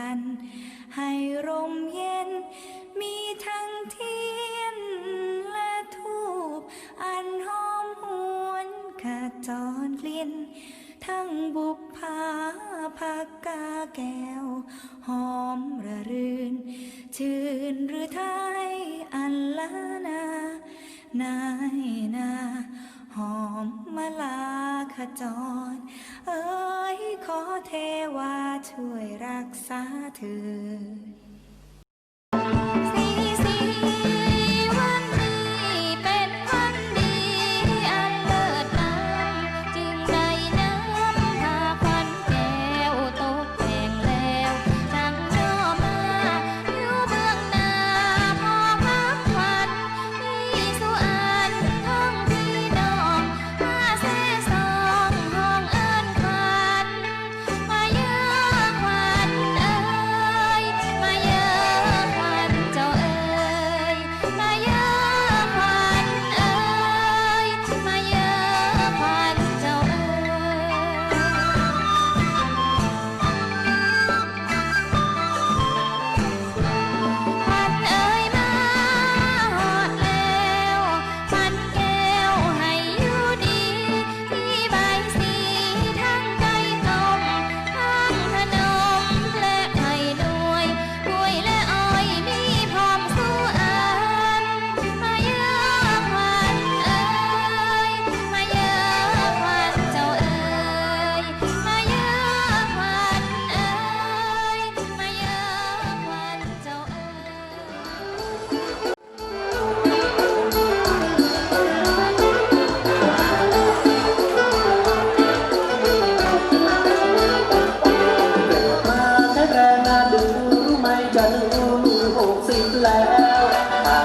วันให้ร่มเย็น มีทั้งเทียนและทูบอันหอมหวนขจรกลิ่น ทั้งบุพภาผักกาแก้ว หอมระรื่น ชื่นหรือไทยอันลานา นายนา อมมาลาขจร เอ้ยขอเทวาช่วยรักษาเธอ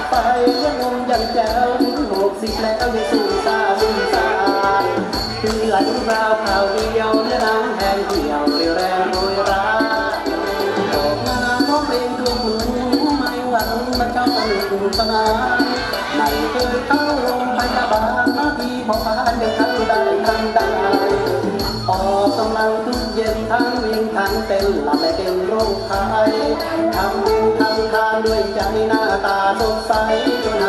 หากไปก็นมยังแจ๋วหกสิบแล้วยังสู้ซาสู้ซาเพื่อนราวข่าวเดียวและน้ำแห้งเหี่ยวเรียวแรงโดยรักออกงานน้องเป็นตัวหมูไม่หวังมาเจ้าตะลุงตะนานไม่เคยเข้าโรงพยาบาลหน้าที่พอพานยังเขาได้ทำได้ กำลังทุกเย็นทั้งวิ่งทั้งเต้นหลับและเป็นโรคภัยทำบุญทำทานด้วยใจหน้าตาสดใสจน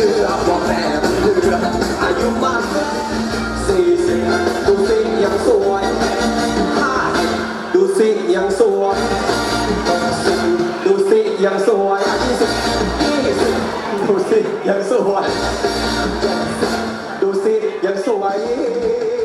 เชื่อว่าแม่มันเลืออายุมากสี่สิบดูสิยังสวยห้าดูสิยังสวยหกสิบดูสิยังสวยยี่สิบยี่สิบดูสิยังสวยดูสิยังสวย